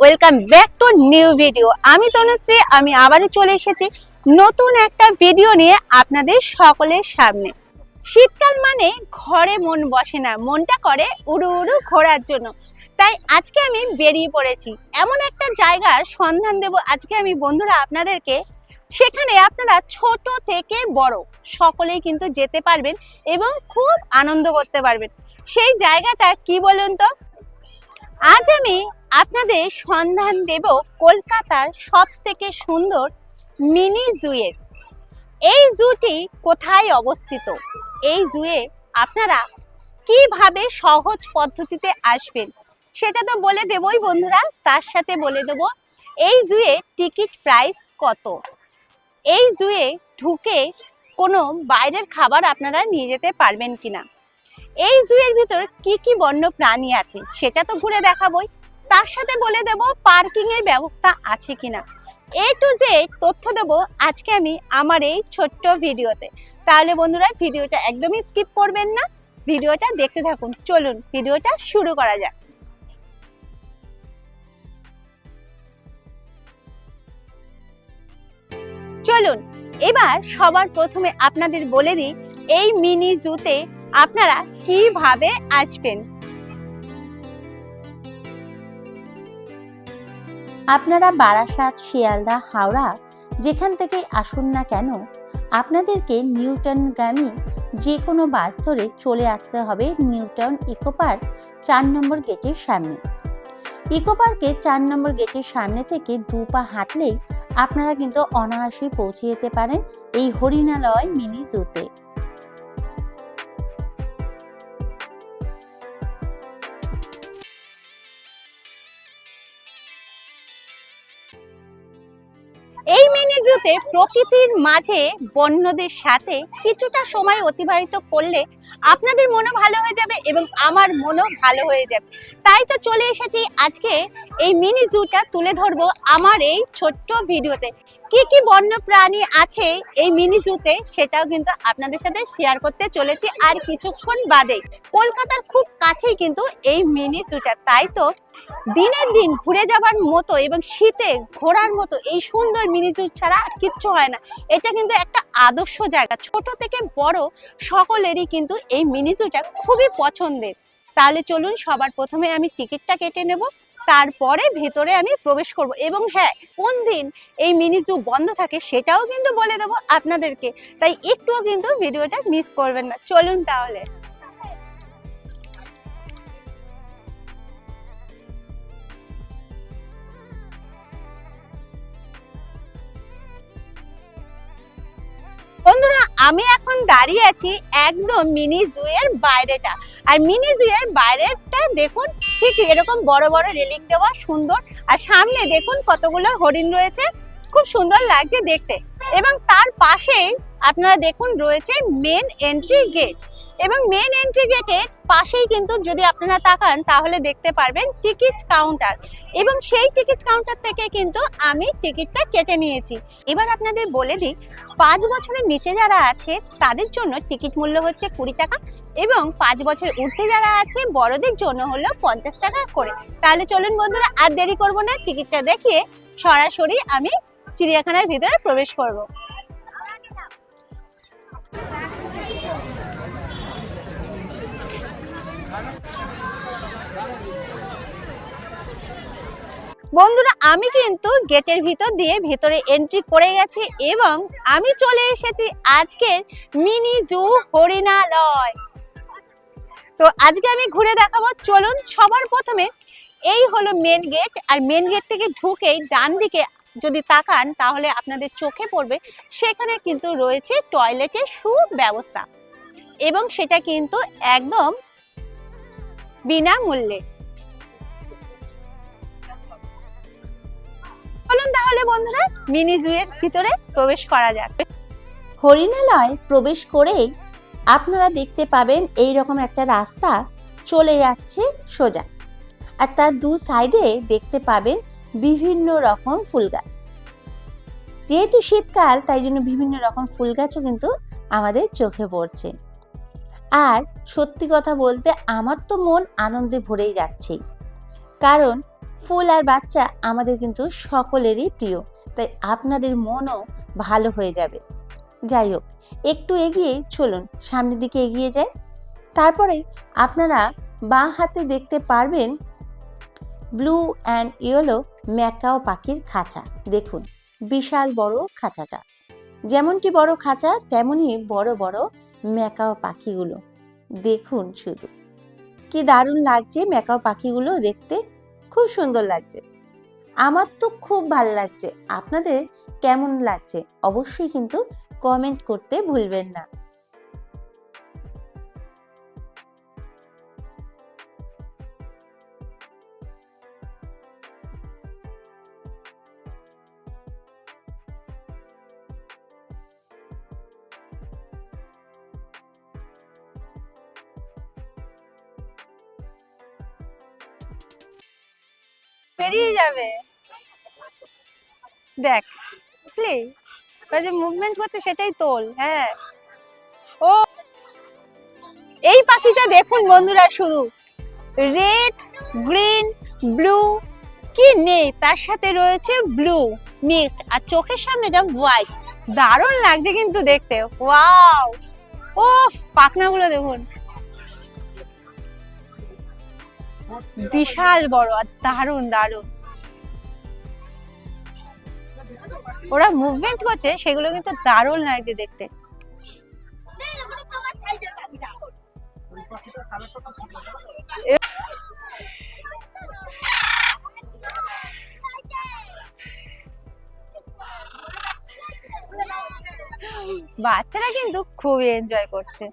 Welcome back to new video আমি তনুশ্রী, আমি আবারও চলে এসেছি নতুন একটা ভিডিও নিয়ে আপনাদের সকলের সামনে। শীতকাল মানে ঘরে মন বসে না, মনটা করে উড়ু উড়ু ঘোরার জন্য। তাই আজকে আমি বেরিয়ে পড়েছি। এমন একটা জায়গার সন্ধান দেব আজকে আমি বন্ধুরা আপনাদেরকে। সেখানে আপনারা ছোট থেকে বড় সকলেই কিন্তু যেতে পারবেন এবং খুব আনন্দ করতে পারবেন। সেই জায়গাটা কি বলুন তো? আজ আমি আপনাদের সন্ধান দেব কলকাতার সব থেকে সুন্দর মিনি জুয়ের এই জুটি কোথায় অবস্থিত? এই জুয়ে আপনারা কীভাবে সহজ পদ্ধতিতে আসবেন? সেটা তো বলে দেবই বন্ধুরা, তার সাথে বলে দেব। এই জুয়ে টিকিট প্রাইস কত? এই জুয়ে ঢুকে কোনো বাইরের খাবার আপনারা নিয়ে যেতে পারবেন কিনা? এই জুয়ের ভিতর কি কি বন্য প্রাণী আছে সেটা তো ঘুরে দেখাবই। তার সাথে বলে দেব পার্কিং এর ব্যবস্থা আছে কিনা। এ টু জে তথ্য দেব আজকে আমি আমার এই ছোট্ট ভিডিওতে। তাহলে বন্ধুরা, ভিডিওটা একদমই স্কিপ করবেন না। ভিডিওটা দেখতে থাকুন। চলুন, ভিডিওটা শুরু করা যাক। চলুন, এবার সবার প্রথমে আপনাদের বলে দিই, এই মিনি জুতে আপনারা কীভাবে আসবেন? আপনারা বারাসাত, শিয়ালদা, হাওড়া যেখান থেকে আসুন না কেন, আপনাদেরকে নিউটন নিউটনগামী যে কোনো বাস ধরে চলে আসতে হবে নিউটন ইকো পার্ক চার নম্বর গেটের সামনে। ইকো পার্কে চার নম্বর গেটের সামনে থেকে দু পা হাঁটলেই আপনারা কিন্তু অনায়াসে পৌঁছে যেতে পারেন এই হরিণালয় মিনি জুতে। মিনি প্রকৃতির মাঝে বন্যদের সাথে কিছুটা সময় অতিবাহিত করলে আপনাদের মনও ভালো হয়ে যাবে এবং আমার মনও ভালো হয়ে যাবে। তাই তো চলে এসেছি আজকে এই মিনি জুটা তুলে ধরবো আমার এই ছোট্ট ভিডিওতে। কি কি বন্য প্রাণী আছে এই মিনি জুতে সেটাও কিন্তু আপনাদের সাথে শেয়ার করতে চলেছি। আর কিছুক্ষণ বাদে, কলকাতার খুব কাছেই কিন্তু এই মিনি জুটা তাই তো দিনের দিন ঘুরে যাবার মতো এবং শীতে ঘোরার মতো এই সুন্দর মিনি জু ছাড়া কিচ্ছু হয় না। এটা কিন্তু একটা আদর্শ জায়গা। ছোট থেকে বড় সকলেরই কিন্তু এই মিনি জুটা খুবই পছন্দের। তাহলে চলুন, সবার প্রথমে আমি টিকিটটা কেটে নেব। তারপরে ভেতরে আমি প্রবেশ করব। এবং হ্যাঁ কোন দিন এই মিনি জু বন্ধ থাকে সেটাও কিন্তু বলে দেবো আপনাদেরকে। তাই একটুও কিন্তু ভিডিওটা মিস করবেন না। চলুন তাহলে। বন্ধুরা, আমি এখন দাঁড়িয়ে আছি একদম মিনি জুয়ের বাইরেটা। আর মিনি জুয়ের বাইরেটা দেখুন, ঠিক এরকম বড় বড় রেলিং দেওয়া, সুন্দর। আর সামনে দেখুন কতগুলো হরিণ রয়েছে, খুব সুন্দর লাগছে দেখতে। এবং তার পাশেই আপনারা দেখুন রয়েছে মেন এন্ট্রি গেট এবং মেন এন্ট্রি গেটের পাশেই কিন্তু যদি আপনারা তাকান, তাহলে দেখতে পারবেন টিকিট কাউন্টার এবং সেই টিকিট কাউন্টার থেকে কিন্তু আমি টিকিটটা কেটে নিয়েছি। এবার আপনাদের বলে দিই, পাঁচ বছরের নিচে যারা আছে, তাদের জন্য টিকিট মূল্য হচ্ছে কুড়ি টাকা এবং পাঁচ বছর ঊর্ধ্বে যারা আছে, বড়দের জন্য হলো পঞ্চাশ টাকা করে। তাহলে চলুন বন্ধুরা, আর দেরি করব না টিকিটটা দেখিয়ে সরাসরি আমি চিড়িয়াখানার ভিতরে প্রবেশ করব। বন্ধুরা, আমি কিন্তু গেটের ভিতর দিয়ে ভেতরে এন্ট্রি করে গেছি এবং আমি চলে এসেছি আজকের মিনি জু হরিণালয়। তো আজকে আমি ঘুরে দেখাবো, চলুন সবার প্রথমে এই হলো মেন গেট আর মেন গেট থেকে ঢুকেই ডান দিকে যদি তাকান তাহলে আপনাদের চোখে পড়বে, সেখানে কিন্তু রয়েছে টয়লেটের সুব্যবস্থা। এবং সেটা কিন্তু একদম বিনামূল্যে। চলুন তাহলে বন্ধুরা, মিনি জুয়ের ভিতরে প্রবেশ করা যাক। হরিণালয় প্রবেশ করেই আপনারা দেখতে পাবেন এই রকম একটা রাস্তা চলে যাচ্ছে সোজা। আর তার দু সাইডে দেখতে পাবেন বিভিন্ন রকম ফুল গাছ। যেহেতু শীতকাল, তাই জন্য বিভিন্ন রকম ফুল গাছও কিন্তু আমাদের চোখে পড়ছে। আর সত্যি কথা বলতে আমার তো মন আনন্দে ভরেই যাচ্ছে। কারণ ফুল আর বাচ্চা আমাদের কিন্তু সকলেরই প্রিয়, তাই আপনাদের মনও ভালো হয়ে যাবে। যাই হোক, একটু এগিয়ে চলুন, সামনের দিকে এগিয়ে যাই। তারপরে আপনারা বাঁ হাতে দেখতে পারবেন ব্লু অ্যান্ড ইয়েলো ম্যাকাও পাখির খাঁচা। দেখুন, বিশাল বড় খাঁচাটা। যেমনটি বড় খাঁচা, তেমনই বড় বড় ম্যাকাও পাখিগুলো। দেখুন শুধু। কি দারুণ লাগছে ম্যাকাও পাখিগুলো দেখতে। খুব সুন্দর লাগছে। আমার তো খুব ভালো লাগছে। আপনাদের কেমন লাগছে? অবশ্যই কিন্তু কমেন্ট করতে ভুলবেন না। বেরিয়ে যাবে। দেখ, বুঝলি? ওই যে মুভমেন্ট হচ্ছে সেটাই তোল হ্যাঁ। ও, এই পাখিটা দেখুন বন্ধুরা শুধু। রেড গ্রিন ব্লু কি নেই? তার সাথে রয়েছে ব্লু মিক্সড আর চোখের সামনে যা হোয়াইট দারুণ লাগছে কিন্তু দেখতে। ওয়াও ও পাখনাগুলো দেখুন। বিশাল বড় আর দারুণ দারুণ। ওরা মুভমেন্ট করছে, সেগুলো কিন্তু দারুণ লাগছে দেখতে। বাচ্চারা কিন্তু খুবই এনজয় করছে।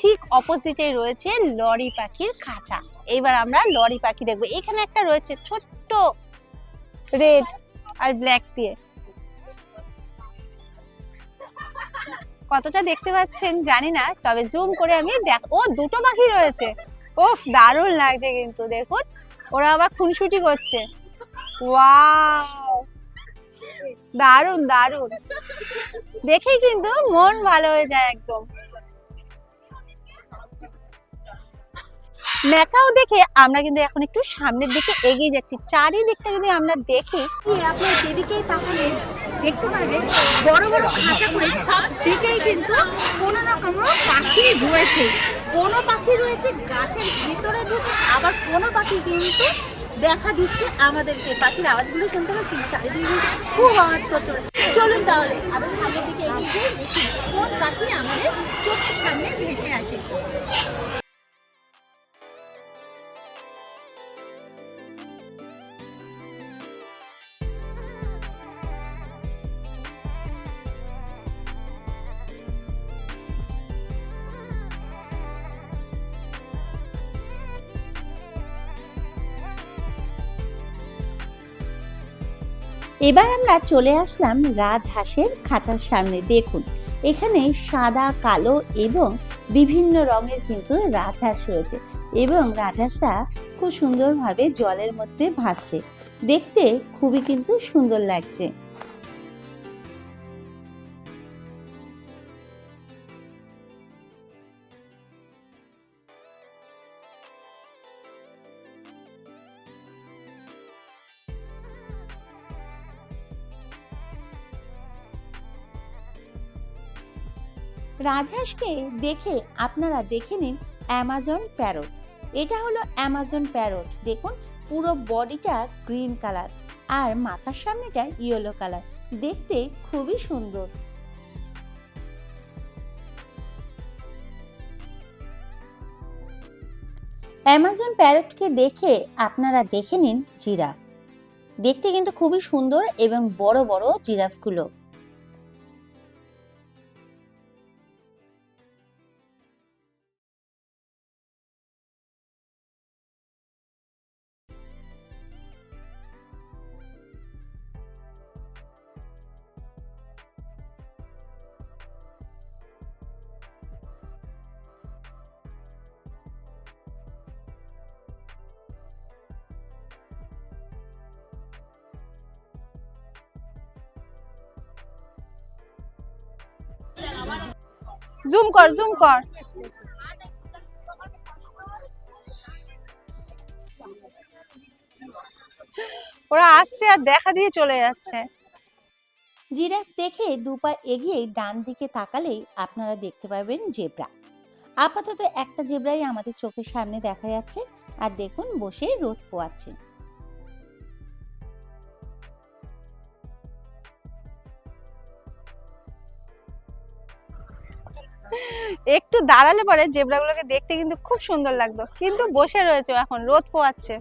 ঠিক অপোজিটে রয়েছে লরি পাখির খাঁচা। এবার আমরা লরি পাখি দেখব। এখানে একটা রয়েছে ছোট্ট রেড আর ব্ল্যাক দিয়ে। কতটা দেখতে পাচ্ছেন জানি না, তবে জুম করে আমি দেখ ও, দুটো পাখি রয়েছে। ওফ দারুণ লাগছে কিন্তু, দেখুন। ওরা আবার খুনসুটি করছে। দারুণ দারুণ। দেখেই কিন্তু মন ভালো হয়ে যায় একদম। ম্যাকাও দেখে আমরা কিন্তু এখন একটু সামনের দিকে এগিয়ে যাচ্ছি। চারিদিকটা যদি আমরা দেখি আপনার যেদিকেই তাকালে দেখতে পারবেন বড় বড় খাঁচা করে সব দিকেই কিন্তু কোনো না কোনো পাখি রয়েছে। কোনো পাখি রয়েছে, গাছের ভিতরে ঢুকে আবার কোনো পাখি কিন্তু দেখা দিচ্ছে আমাদেরকে পাখির আওয়াজগুলো শুনতে পাচ্ছি। চারিদিকে খুব আওয়াজ করছে। চলুন তাহলে আবার সামনের দিকে এগিয়ে দেখি কোন পাখি আমাদের চোখের সামনে ভেসে আসে। এবার আমরা চলে আসলাম রাজহাঁসের খাঁচার সামনে। দেখুন, এখানে সাদা, কালো এবং বিভিন্ন রঙের কিন্তু রাজহাঁস রয়েছে এবং রাজহাঁসটা খুব সুন্দরভাবে জলের মধ্যে ভাসছে। দেখতে খুবই কিন্তু সুন্দর লাগছে। রাজহাঁসকে দেখে আপনারা দেখে নিন অ্যামাজন প্যারট। এটা হলো অ্যামাজন প্যারট। দেখুন, পুরো বডিটা গ্রিন কালার আর মাথার সামনেটা ইয়েলো কালার। দেখতে খুবই সুন্দর। অ্যামাজন প্যারটকে দেখে আপনারা দেখে নিন জিরাফ। দেখতে কিন্তু খুবই সুন্দর এবং বড় বড় জিরাফগুলো। জুম কর জুম কর। ওরা আসছে আর দেখা দিয়ে চলে যাচ্ছে। জিরাফ দেখে দুপা এগিয়ে ডান দিকে তাকালেই আপনারা দেখতে পারবেন জেব্রা। আপাতত একটা জেব্রাই আমাদের চোখের সামনে দেখা যাচ্ছে, আর দেখুন বসে রোদ পোয়াচ্ছে। একটু দাঁড়ালে পরে জেব্রাগুলোকে দেখতে কিন্তু খুব সুন্দর লাগতো কিন্তু বসে রয়েছে এখন, রোদ পোয়াচ্ছে।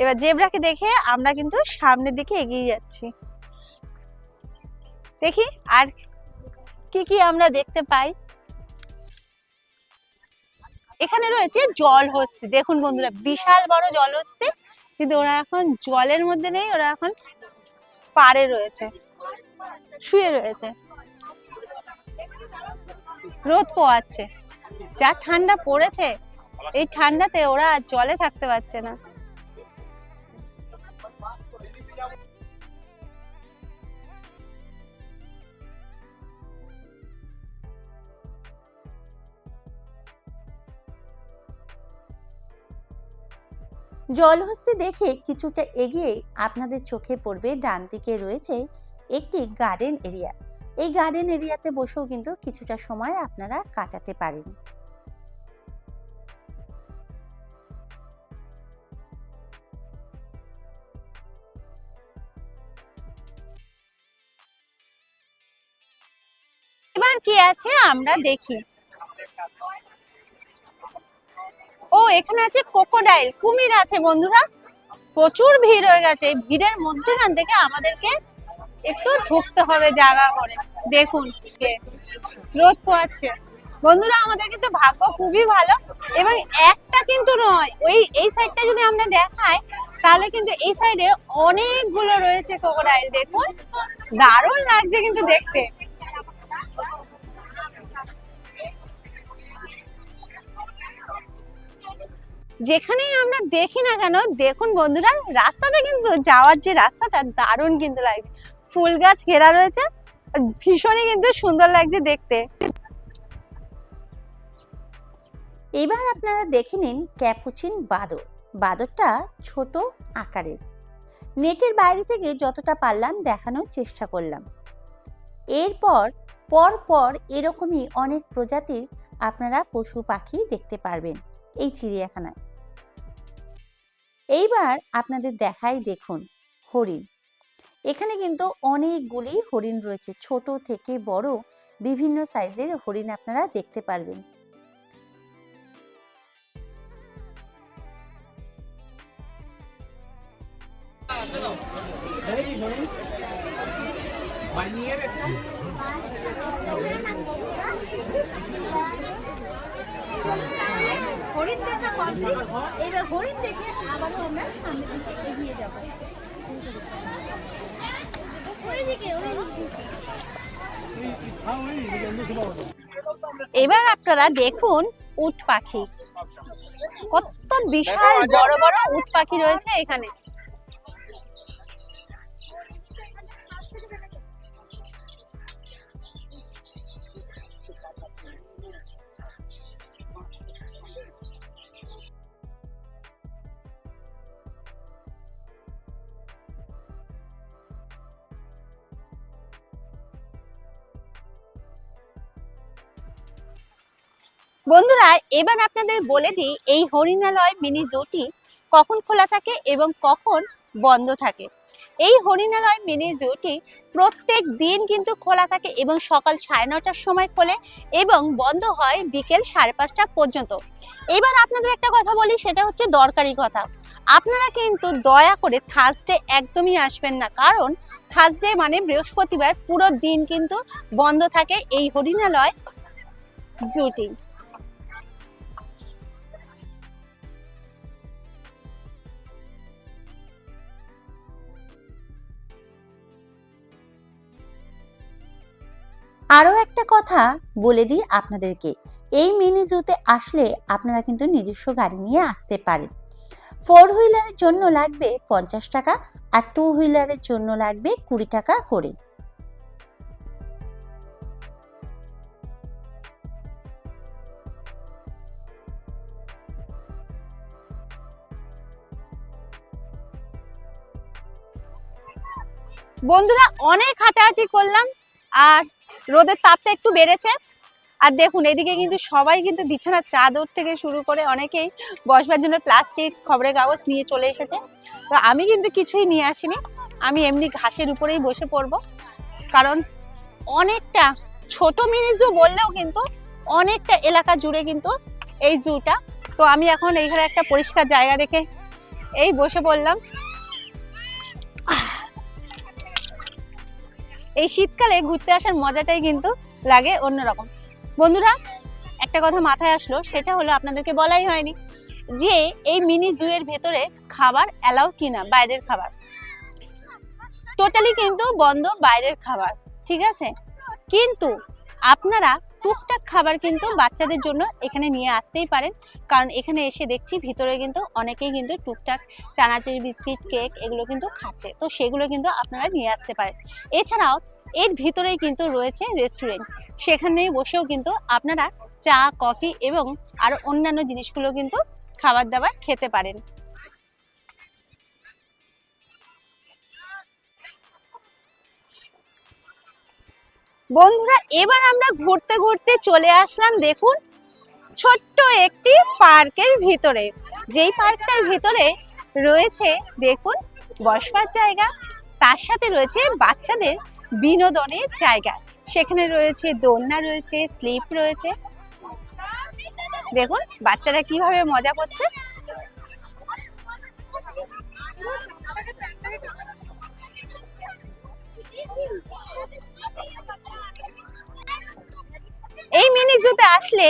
এবার জেব্রাকে দেখে আমরা কিন্তু সামনের দিকে এগিয়ে যাচ্ছি। দেখি আর কি কি আমরা দেখতে পাই। এখানে রয়েছে জলহস্তি। দেখুন বন্ধুরা, বিশাল বড় জলহস্তি। কিন্তু ওরা এখন জলের মধ্যে নেই, ওরা এখন পাড়ে রয়েছে। শুয়ে রয়েছে। রোদ পোয়াচ্ছে। যা ঠান্ডা পড়েছে, এই ঠান্ডাতে ওরা আর জলে থাকতে পারছে না। জলহস্তি দেখে কিছুটা এগিয়ে আপনাদের চোখে পড়বে ডান দিকে রয়েছে একটি গার্ডেন এরিয়া এই গার্ডেন এরিয়াতে বসেও কিন্তু কিছুটা সময় আপনারা কাটাতে পারেন। এবার কি আছে আমরা দেখি। ও, এখানে আছে কোকোডাইল কুমির আছে বন্ধুরা। প্রচুর ভিড় হয়ে গেছে। ভিড়ের মধ্যেখান থেকে আমাদেরকে একটু ঢুকতে হবে জায়গা করে। দেখুন রোদ পোয়াচ্ছে। বন্ধুরা, আমাদের কিন্তু ভাগ্য খুবই ভালো এবং একটা কিন্তু নয়, ওই, এই সাইডটা যদি আমরা দেখাই, তাহলে কিন্তু এই সাইডে অনেকগুলো রয়েছে কোকোডাইল দেখুন, দারুণ লাগছে কিন্তু দেখতে। যেখানেই আমরা দেখি না কেন, দেখুন বন্ধুরা রাস্তাটা কিন্তু যাওয়ার যে রাস্তাটা, দারুণ কিন্তু লাগছে। ফুল গাছ ঘেরা রয়েছে। ভীষণই কিন্তু সুন্দর লাগছে দেখতে। এবার আপনারা দেখে নিন ক্যাপুচিন বাদর। বাদরটা ছোট আকারের। নেটের বাইরে থেকে যতটা পারলাম দেখানোর চেষ্টা করলাম। এরপর পর পর এরকমই অনেক প্রজাতির আপনারা পশু পাখি দেখতে পারবেন এই চিড়িয়াখানায়। এইবার আপনাদের দেখাই দেখুন হরিণ। এখানে কিন্তু অনেকগুলি হরিণ রয়েছে, ছোট থেকে বড়, বিভিন্ন সাইজের হরিণ আপনারা দেখতে পারবেন। এবার হরিণ দেখে আবারও আমরা সামনের দিকে এগিয়ে যাব। এবার আপনারা দেখুন উট পাখি। কত বিশাল বড় বড় উট পাখি রয়েছে এখানে। বন্ধুরা, এবার আপনাদের বলে দিই, এই হরিণালয় মিনি জুটি কখন খোলা থাকে এবং কখন বন্ধ থাকে? এই হরিণালয় মিনি জুটি প্রত্যেক দিন কিন্তু খোলা থাকে এবং সকাল সাড়ে নটার সময় খোলে এবং বন্ধ হয় বিকেল সাড়ে পাঁচটা পর্যন্ত। এবার আপনাদের একটা কথা বলি, সেটা হচ্ছে দরকারি কথা। আপনারা কিন্তু দয়া করে থার্সডে একদমই আসবেন না, কারণ থার্সডে মানে বৃহস্পতিবার, পুরো দিন কিন্তু বন্ধ থাকে এই হরিণালয় জুটি। আরও একটা কথা বলে দিই আপনাদেরকে। এই মিনি জুতে আসলে আপনারা কিন্তু নিজস্ব গাড়ি নিয়ে আসতে পারেন। ফোর হুইলারের জন্য লাগবে পঞ্চাশ টাকা আর টু হুইলারের জন্য লাগবে কুড়ি টাকা করে। বন্ধুরা, অনেক হাঁটাহাঁটি করলাম আর রোদের তাপটা একটু বেড়েছে। আর দেখুন, এদিকে কিন্তু সবাই কিন্তু বিছানার চাদর থেকে শুরু করে অনেকেই বসবার জন্য প্লাস্টিক, খবরের কাগজ নিয়ে চলে এসেছে। তো আমি কিন্তু কিছুই নিয়ে আসিনি। আমি এমনি ঘাসের উপরেই বসে পড়ব। কারণ অনেকটা, ছোট মিনি জু বললেও কিন্তু অনেকটা এলাকা জুড়ে কিন্তু এই জুটা তো আমি এখন এইখানে একটা পরিষ্কার জায়গা দেখে এই বসে পড়লাম। এই শীতকালে ঘুরতে আসার মজাটাই কিন্তু লাগে অন্যরকম। বন্ধুরা, একটা কথা মাথায় আসলো, সেটা হলো আপনাদেরকে বলাই হয়নি যে এই মিনি জুয়ের ভেতরে খাবার অ্যালাউ কিনা, বাইরের খাবার। টোটালি কিন্তু বন্ধ বাইরের খাবার, ঠিক আছে? কিন্তু আপনারা টুকটাক খাবার কিন্তু বাচ্চাদের জন্য এখানে নিয়ে আসতেই পারেন। কারণ এখানে এসে দেখছি ভিতরে কিন্তু অনেকেই কিন্তু টুকটাক চানাচুর, বিস্কিট, কেক এগুলো কিন্তু খাচ্ছে। তো সেগুলো কিন্তু আপনারা নিয়ে আসতে পারেন। এছাড়াও এর ভিতরেই কিন্তু রয়েছে রেস্টুরেন্ট। সেখানে বসেও কিন্তু আপনারা চা, কফি এবং আরও অন্যান্য জিনিসগুলো কিন্তু খাবার দাবার খেতে পারেন। বন্ধুরা, এবার আমরা ঘুরতে ঘুরতে চলে আসলাম, দেখুন, ছোট্ট একটি পার্কের ভিতরে। যেই পার্কটার ভিতরে রয়েছে, দেখুন, বসবার জায়গা, তার সাথে রয়েছে বাচ্চাদের বিনোদনের জায়গা। সেখানে রয়েছে দোলনা রয়েছে, স্লিপ রয়েছে। দেখুন, বাচ্চারা কীভাবে মজা করছে। এই মিনি জুতে আসলে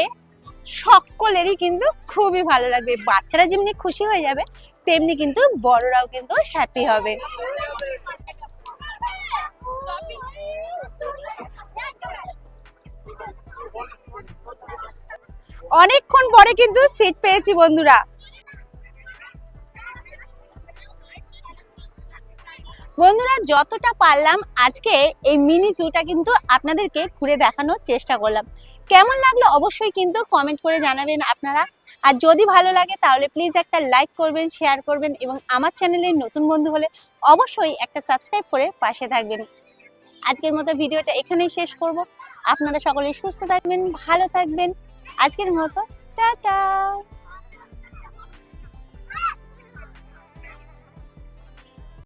সকলেরই কিন্তু খুবই ভালো লাগবে। বাচ্চারা যেমনি খুশি হয়ে যাবে, তেমনি কিন্তু বড়রাও কিন্তু হ্যাপি হবে। অনেকক্ষণ পরে কিন্তু সিট পেয়েছি বন্ধুরা। বন্ধুরা, যতটা পারলাম আজকে এই মিনি জুটা কিন্তু আপনাদেরকে ঘুরে দেখানোর চেষ্টা করলাম। কেমন লাগল অবশ্যই কিন্তু কমেন্ট করে জানাবেন আপনারা। আর যদি ভালো লাগে তাহলে প্লিজ একটা লাইক করবেন শেয়ার করবেন এবং আমার চ্যানেলের নতুন বন্ধু হলে অবশ্যই একটা সাবস্ক্রাইব করে পাশে থাকবেন। আজকের মতো ভিডিওটা এখানেই শেষ করব। আপনারা সকলেই সুস্থ থাকবেন, ভালো থাকবেন। আজকের মতো, টাটা!